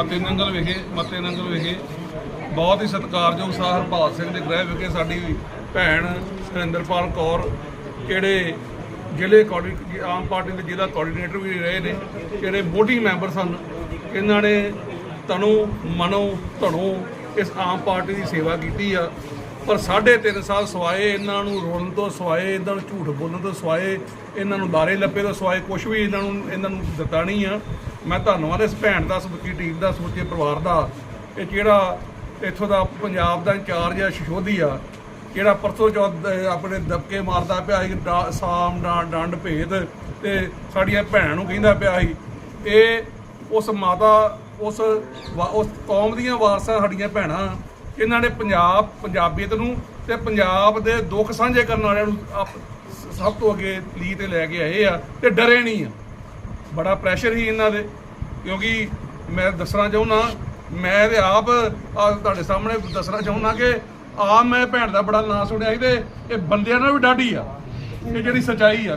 ਮਤੇ ਨੰਗਲ ਵਿਖੇ, ਮਤੇ ਨੰਗਲ ਵਿਖੇ ਬਹੁਤ ਹੀ ਸਤਿਕਾਰਯੋਗ ਸਾਹ ਹਰਪਾਲ ਸਿੰਘ ਦੇ ਗ੍ਰਹਿ ਵਿਖੇ ਸਾਡੀ ਭੈਣ ਸੁਰਿੰਦਰਪਾਲ ਕੌਰ ਜਿਹੜੇ ਜ਼ਿਲ੍ਹੇ ਕੋਆਰਡੀ, ਆਮ ਪਾਰਟੀ ਦੇ ਜ਼ਿਲ੍ਹਾ ਕੋਆਰਡੀਨੇਟਰ ਵੀ ਰਹੇ ਨੇ ਜਿਹੜੇ ਬੋਡੀ ਮੈਂਬਰ ਸਨ, ਇਹਨਾਂ ਨੇ ਤਨੂ, ਮਨੋ, ਧਨੋ ਇਸ ਆਮ ਪਾਰਟੀ ਦੀ ਸੇਵਾ ਕੀਤੀ ਆ। ਪਰ ਸਾਢੇ ਤਿੰਨ ਸਾਲ ਸਵਾਏ, ਇਹਨਾਂ ਨੂੰ ਰੋਣ ਤੋਂ ਸਵਾਏ, ਇਹਨਾਂ ਨੂੰ ਝੂਠ ਬੋਲਣ ਤੋਂ ਸਵਾਏ, ਇਹਨਾਂ ਨੂੰ ਲਾਰੇ ਲੱਪੇ ਤੋਂ ਸਵਾਏ ਕੁਝ ਵੀ ਇਹਨਾਂ ਨੂੰ ਇਹਨਾਂ ਨੂੰ ਦਿੱਤਾ ਨਹੀਂ ਆ। ਮੈਂ ਧੰਨਵਾਦ ਇਸ ਭੈਣ ਦਾ, ਸਮੁੱਚੀ ਟੀਮ ਦਾ, ਸਮੁੱਚੇ ਪਰਿਵਾਰ ਦਾ। ਇਹ ਜਿਹੜਾ ਇੱਥੋਂ ਦਾ ਪੰਜਾਬ ਦਾ ਇੰਚਾਰਜ ਆ ਸ਼ਿਸ਼ੋਦੀ ਆ, ਜਿਹੜਾ ਪਰਸੋਂ ਚੌਥ ਆਪਣੇ ਦਬਕੇ ਮਾਰਦਾ ਪਿਆ ਸੀ, ਡਾ- ਸਾਮ, ਡਾਂ- ਡੰਡ ਭੇਦ, ਤੇ ਸਾਡੀਆਂ ਭੈਣਾਂ ਨੂੰ ਕਹਿੰਦਾ ਪਿਆ ਸੀ, ਇਹ ਉਸ ਮਾਤਾ, ਉਸ ਵਾ- ਉਸ ਕੌਮ ਦੀਆਂ ਵਾਰਸਾਂ ਸਾਡੀਆਂ ਭੈਣਾਂ ਇਹਨਾਂ ਨੇ ਪੰਜਾਬ, ਪੰਜਾਬੀਅਤ ਨੂੰ ਤੇ ਪੰਜਾਬ ਦੇ ਦੁੱਖ ਸਾਂਝੇ ਕਰਨ ਵਾਲਿਆਂ ਨੂੰ ਆਪ- ਸਭ ਤੋਂ ਅੱਗੇ ਲੀ ਤੇ ਲੈ ਕੇ ਆਏ ਆ ਤੇ ਡਰੇ ਨਹੀਂ ਆ। ਬੜਾ ਪ੍ਰੈਸ਼ਰ ਹੀ ਇਹਨਾਂ ਦੇ, ਕਿਉਂਕਿ ਮੈਂ ਦੱਸਣਾ ਚਾਹੁੰਦਾ, ਮੈਂ ਤੇ ਆਪ ਤੁਹਾਡੇ ਸਾਹਮਣੇ ਦੱਸਣਾ ਚਾਹੁੰਦਾ ਕਿ ਆ ਮੈਂ ਭੈਣ ਦਾ ਬੜਾ ਨਾਂ ਸੁਣਿਆ ਸੀ ਤੇ ਇਹ ਬੰਦਿਆਂ ਨਾਲ ਵੀ ਡਾਢੀ ਆ, ਇਹ ਜਿਹੜੀ ਸਚਾਈ ਆ,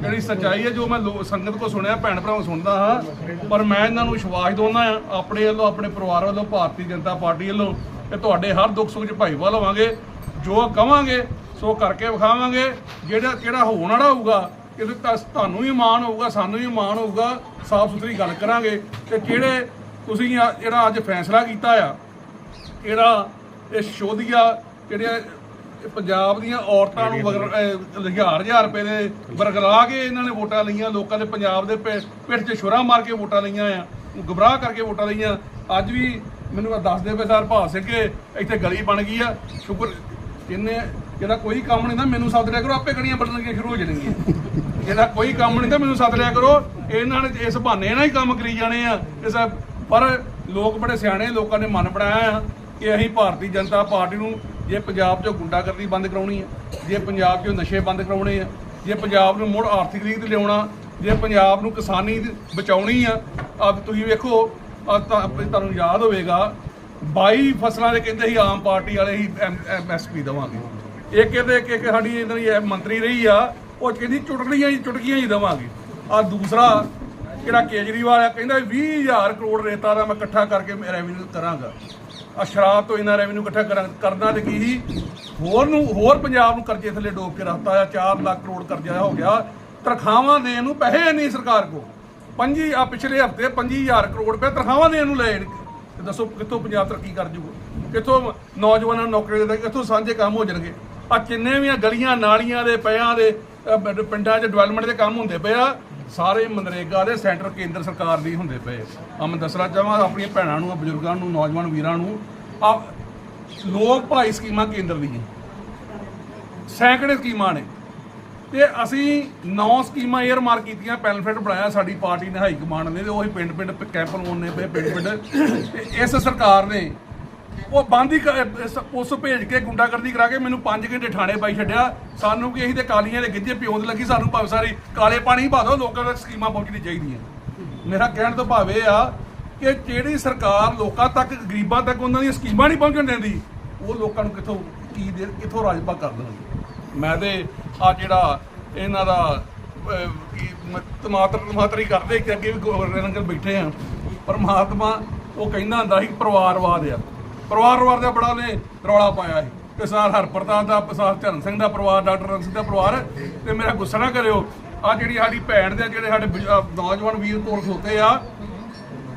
ਜਿਹੜੀ ਸਚਾਈ ਆ ਜੋ ਮੈਂ ਲੋ- ਸੰਗਤ ਕੋ ਸੁਣਿਆ, ਭੈਣ ਭਰਾਵਾਂ ਸੁਣਦਾ ਹਾਂ, ਪਰ ਮੈਂ ਇਹਨਾਂ ਨੂੰ ਵਿਸ਼ਵਾਸ ਦਿਵਾਉਂਦਾ ਆ ਆਪਣੇ ਵੱਲੋਂ, ਆਪਣੇ ਪਰਿਵਾਰ ਵੱਲੋਂ, ਭਾਰਤੀ ਜਨਤਾ ਪਾਰਟੀ ਵੱਲੋਂ ਕਿ ਤੁਹਾਡੇ ਹਰ ਦੁੱਖ ਸੁੱਖ 'ਚ ਭਾਈਵਾਲ ਹੋਵਾਂਗੇ ਜੋ ਕਵਾਂਗੇ ਸੋ ਕਰਕੇ ਵਿਖਾਵਾਂਗੇ। ਜਿਹੜਾ ਜਿਹੜਾ ਹੋਣ ਵਾਲਾ ਹੋਊਗਾ ਇਹਦੇ ਤਾਂ ਤੁਹਾਨੂੰ ਵੀ ਮਾਣ ਹੋਊਗਾ ਸਾਨੂੰ ਵੀ ਮਾਣ ਹੋਊਗਾ ਸਾਫ਼ ਸੁਥਰੀ ਗੱਲ ਕਰਾਂਗੇ। ਤੇ ਜਿਹੜੇ ਤੁਸੀਂ ਜਿਹੜਾ ਅੱਜ ਫੈਸਲਾ ਕੀਤਾ ਆ ਜਿਹੜਾ ਇਹ ਸ਼ੋਧੀਆ ਜਿਹੜੇ ਪੰਜਾਬ ਦੀਆਂ ਔਰਤਾਂ ਨੂੰ ਵਗਰ- ਅਹ ਹਜ਼ਾਰ ਹਜ਼ਾਰ ਰੁਪਏ ਦੇ ਵਰਗਲਾ ਕੇ ਇਹਨਾਂ ਨੇ ਵੋਟਾਂ ਲਈਆਂ ਲੋਕਾਂ ਦੇ ਪੰਜਾਬ ਦੇ ਪਿੱਠ 'ਚ ਛੁਰਾ ਮਾਰ ਕੇ ਵੋਟਾਂ ਲਈਆਂ ਆ ਗੁਬਰਾਹ ਕਰਕੇ ਵੋਟਾਂ ਲਈਆਂ। ਅੱਜ ਵੀ ਮੈਨੂੰ ਦੱਸ ਦੱਸਦੇ ਪਏ ਸਰ ਭਾਲ ਸਿੰਘ ਇੱਥੇ ਗਲੀ ਬਣ ਗਈ ਆ। ਸ਼ੁਕਰ ਇਹਨੇ ਇਹਦਾ ਕੋਈ ਕੰਮ ਨਹੀਂ ਨਾ, ਮੈਨੂੰ ਸੱਦ ਲਿਆ ਕਰੋ, ਆਪੇ ਗਲੀਆਂ ਬਣਨਗੀਆਂ ਸ਼ੁਰੂ ਹੋ ਜਾਣਗੀਆਂ। ਇਹਦਾ ਕੋਈ ਕੰਮ ਨਹੀਂ ਤਾਂ ਮੈਨੂੰ ਸੱਦ ਲਿਆ ਕਰੋ। ਇਹਨਾਂ ਨੇ ਇਸ ਬਹਾਨੇ ਨਾਲ ਹੀ ਕੰਮ ਕਰੀ ਜਾਣੇ ਆ। ਇਸ ਪਰ ਲੋਕ ਬੜੇ ਸਿਆਣੇ, ਲੋਕਾਂ ਨੇ ਮਨ ਬਣਾਇਆ ਆ ਕਿ ਅਸੀਂ ਭਾਰਤੀ ਜਨਤਾ ਪਾਰਟੀ ਨੂੰ ਜੇ ਪੰਜਾਬ 'ਚੋਂ ਗੁੰਡਾਗਰਦੀ ਬੰਦ ਕਰਾਉਣੀ ਆ, ਜੇ ਪੰਜਾਬ 'ਚੋਂ ਨਸ਼ੇ ਬੰਦ ਕਰਾਉਣੇ ਆ, ਜੇ ਪੰਜਾਬ ਨੂੰ ਮੁੜ ਆਰਥਿਕ ਰੀਤ ਲਿਆਉਣਾ, ਜੇ ਪੰਜਾਬ ਨੂੰ ਕਿਸਾਨੀ ਬਚਾਉਣੀ ਆ ਆ ਤੁਸੀਂ ਵੇਖੋ ਤੁਹਾਨੂੰ ਯਾਦ ਹੋਵੇਗਾ 22 ਫਸਲਾਂ ਦੇ ਕਹਿੰਦੇ ਸੀ ਆਮ ਪਾਰਟੀ ਵਾਲੇ ਹੀ ਐਮਐਸਪੀ ਦੇਵਾਂਗੇ। ਇਹ ਕਹਿੰਦੇ ਕਿ ਸਾਡੀ ਇਹਨਾਂ ਦੀ ਮੰਤਰੀ ਰਹੀ ਆ, ਉਹ ਕਹਿੰਦੀ ਚੁਟਕੀਆਂ ਹੀ ਚੁਟਕੀਆਂ ਹੀ ਦੇਵਾਂਗੇ। ਆ ਦੂਸਰਾ, ਜਿਹੜਾ ਕੇਜਰੀਵਾਲ ਆ, ਕਹਿੰਦਾ 20000 ਕਰੋੜ ਰੇਤਾ ਦਾ ਮੈਂ ਇਕੱਠਾ ਕਰਕੇ ਮੈਂ ਰੈਵਨਿਊ ਕਰਾਂਗਾ। ਆ ਸ਼ਰਾਬ ਤੋਂ ਇਹਨਾਂ ਰੈਵਨਿਊ ਇਕੱਠਾ ਕਰਾਂ ਕਰਨਾ ਤੇ ਕੀ ਸੀ? ਹੋਰ ਨੂੰ, ਹੋਰ ਪੰਜਾਬ ਨੂੰ ਕਰਜ਼ੇ ਥੱਲੇ ਡੋਬ ਕੇ ਰੱਖਤਾ ਆ 4 ਲੱਖ ਕਰੋੜ ਕਰਜ਼ਾ ਹੋ ਗਿਆ। ਤਰਖਾਵਾਂ ਦੇਣ ਨੂੰ ਪੈਸੇ ਨਹੀਂ ਸਰਕਾਰ ਕੋ ਪੰਜੀ ਆ ਪਿਛਲੇ ਹਫ਼ਤੇ 25000 ਕਰੋੜ ਰੁਪਏ ਤਨਖਾਹਾਂ ਦੇਣ ਨੂੰ ਲਏ ਤੇ ਦੱਸੋ ਕਿੱਥੋਂ ਪੰਜਾਬ ਤਰੱਕੀ ਕਰ ਜੂਗਾ? ਕਿੱਥੋਂ ਨੌਜਵਾਨਾਂ ਨੂੰ ਨੌਕਰੀ ਦੇ ਕਿੱਥੋਂ ਸਾਂਝੇ ਕੰਮ ਹੋ ਜਾਣਗੇ? ਆ ਕਿੰਨੇ ਵੀ ਗਲੀਆਂ, ਨਾਲੀਆਂ ਦੇ, ਪਿਆਂ ਦੇ ਪਿੰਡਾਂ 'ਚ ਡਿਵੈਲਪਮੈਂਟ ਦੇ ਕੰਮ ਹੁੰਦੇ ਪਏ ਆ। ਸਾਰੇ ਮਨਰੇਗਾ ਦੇ ਸੈਂਟਰ ਕੇਂਦਰ ਸਰਕਾਰ ਦੀ ਹੁੰਦੇ ਪਏ ਆ। ਮੈਂ ਦੱਸਣਾ ਚਾਹਾਂ ਆਪਣੀਆਂ ਭੈਣਾਂ ਨੂੰ ਬਜ਼ੁਰਗਾਂ ਨੂੰ, ਨੌਜਵਾਨ ਵੀਰਾਂ ਨੂੰ ਆ ਲੋਕ ਭਲਾਈ ਸਕੀਮਾਂ ਕੇਂਦਰ ਦੀਆਂ। ਸੈਂਕੜੇ ਸਕੀਮਾਂ ਨੇ। ਤੇ ਅਸੀਂ ਨੌ ਸਕੀਮਾਂ ਏਅਰ ਕੀਤੀਆਂ ਪੈਨਫਿਟ ਬਣਾਇਆ ਸਾਡੀ ਪਾਰਟੀ ਨੇ, ਹਾਈ ਕਮਾਂਡ ਨੇ, ਤੇ ਉਹੀ ਪਿੰਡ ਪਿੰਡ ਕੈਂਪ ਲਾਉਣੇ ਪਏ, ਪਿੰਡ ਪਿੰਡ। ਤੇ ਇਸ ਸਰਕਾਰ ਨੇ ਉਹ ਬੰਦ ਹੀ ਕ- ਇਸ ਪੁਲਿਸ ਭੇਜ ਕੇ ਗੁੰਡਾਗਰਦੀ ਕਰਾ ਕੇ ਮੈਨੂੰ 5 ਘੰਟੇ ਠਾਣੇ ਪਾਈ ਛੱਡਿਆ। ਸਾਨੂੰ ਕਿ ਅਸੀਂ ਤੇ ਕਾਲੀਆਂ ਦੇ ਗਿੱਜੇ ਪਿਓਦ ਲੱਗੀ, ਸਾਨੂੰ ਭਾਵੇਂ ਸਾਰੀ ਕਾਲੇ ਪਾਣੀ ਪਾ ਦਿਓ ਲੋਕਾਂ ਤੱਕ ਸਕੀਮਾਂ ਪਹੁੰਚਣੀ ਚਾਹੀਦੀਆਂ। ਮੇਰਾ ਕਹਿਣ ਤੋਂ ਭਾਵ ਇਹ ਆ ਕਿ ਜਿਹੜੀ ਸਰਕਾਰ ਲੋਕਾਂ ਤੱਕ, ਗਰੀਬਾਂ ਤੱਕ ਉਹਨਾਂ ਦੀਆਂ ਸਕੀਮਾਂ ਨਹੀਂ ਪਹੁੰਚਣ ਦਿੰਦੀ, ਉਹ ਲੋਕਾਂ ਨੂੰ ਕਿੱਥੋਂ, ਕੀ ਦੇ, ਕਿੱਥੋਂ ਰਾਜਪਾ ਕਰ ਦੇਣਗੇ? ਮੈਂ ਤੇ ਆ ਜਿਹੜਾ ਇਹਨਾਂ ਦਾ ਅਹ, ਕੀ ਟਮਾਟਰ ਟਮਾਟਰ ਹੀ ਕਰਦੇ ਕਿ ਅੱਗੇ ਵੀ ਗਵਰਨਰ ਅੰਕਲ ਬੈਠੇ ਆ। ਪਰਮਾਤਮਾ ਉਹ ਕਹਿੰਦਾ ਹੁੰਦਾ ਸੀ ਪਰਿਵਾਰਵਾਦ ਆ। ਪਰਿਵਾਰਵਾਦ ਦਾ ਬੜਾ ਨੇ ਰੌਲਾ ਪਾਇਆ ਸੀ। ਕਿਸਾਨ ਸਰ ਹਰਪ੍ਰਤਾਪ ਦਾ ਸਰ ਚਰਨ ਸਿੰਘ ਦਾ ਪਰਿਵਾਰ ਡਾਕਟਰ ਰਣ ਸਿੰਘ ਦਾ ਪਰਿਵਾਰ ਤੇ ਮੇਰਾ ਗੁੱਸਾ ਨਾ ਕਰਿਓ ਆ ਜਿਹੜੀ ਸਾਡੀ ਭੈਣ ਦੇ ਜਿਹੜੇ ਸਾਡੇ ਬਜ਼ੁ- ਨੌਜਵਾਨ ਵੀਰ ਕੋਲ ਖਲੋਤੇ ਆ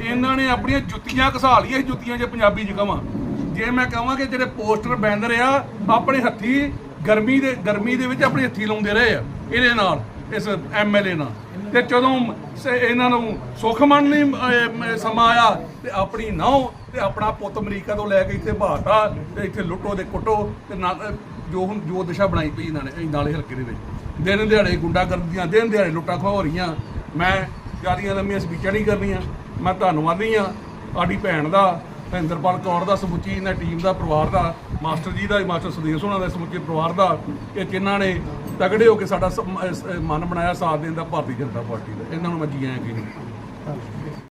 ਇਹਨਾਂ ਨੇ ਆਪਣੀਆਂ ਜੁੱਤੀਆਂ ਘਸਾ ਲਈਆਂ ਸੀ ਜੁੱਤੀਆਂ ਜੇ ਪੰਜਾਬੀ ਚ ਕਵਾਂ। ਜੇ ਮੈਂ ਕਹਾਂ ਕਿ ਜਿਹੜੇ ਪੋਸਟਰ ਬੈਨਰ ਆ ਆਪਣੇ ਹੱਥੀ ਗਰਮੀ ਦੇ ਗਰਮੀ ਦੇ ਵਿੱਚ ਆਪਣੇ ਹੱਥੀ ਲਾਉਂਦੇ ਰਹੇ ਆ, ਇਹਦੇ ਨਾਲ, ਇਸ ਐਮਐਲਏ ਨਾਲ। ਤੇ ਜਦੋਂ ਸ- ਇਹਨਾਂ ਨੂੰ ਸੁੱਖ ਮੰਨ ਨਹੀਂ ਸਮਾਂ ਆਇਆ, ਤੇ ਆਪਣੀ ਨੌ ਤੇ ਆਪਣਾ ਪੁੱਤ ਅਮਰੀਕਾ ਤੋਂ ਲੈ ਕੇ ਇੱਥੇ ਭਾਰਤਾ ਤੇ ਇੱਥੇ ਲੁੱਟੋ ਦੇ ਕੁੱਟੋ, ਤੇ ਨਾ- ਜੋ ਹੁਣ ਜੋ ਦਿਸ਼ਾ ਬਣਾਈ ਪਈ ਇਹਨਾਂ ਨੇ ਨਾਲੇ ਹਲਕੇ ਦੇ ਵਿੱਚ। ਦਿਨ ਦਿਹਾੜੇ ਗੁੰਡਾ ਕਰਦੀਆਂ, ਦਿਨ ਦਿਹਾੜੇ ਲੁੱਟਾਂ ਖੋਹ ਰਹੀਆਂ। ਮੈਂ ਜਿਆਦੀਆਂ ਲੰਮੀਆਂ ਸਪੀਚਾਂ ਨਹੀਂ ਕਰਨੀਆਂ, ਮੈਂ ਧੰਨਵਾਦੀ ਆ ਸਾਡੀ ਭੈਣ ਦਾ ਮਹਿੰਦਰਪਾਲ ਕੌਰ ਦਾ ਸਮੁੱਚੀ ਇਹਨਾਂ ਟੀਮ ਦਾ, ਪਰਿਵਾਰ ਦਾ, ਮਾਸਟਰ ਜੀ ਦਾ, ਮਾਸਟਰ ਸੁਦੇਸ਼ ਹੋਣਾ ਦਾ, ਸਮੁੱਚੇ ਪਰਿਵਾਰ ਦਾ, ਇਹ ਜਿਨ੍ਹਾਂ ਨੇ ਤਗੜੇ ਹੋ ਕੇ ਸਾਡਾ ਮਨ ਬਣਾਇਆ ਸਾਥ ਦੇਣ ਦਾ, ਭਾਰਤੀ ਜਨਤਾ ਪਾਰਟੀ ਦਾ। ਇਹਨਾਂ ਨੂੰ ਮੈਂ ਜੀ ਆਇਆਂ ਕਿ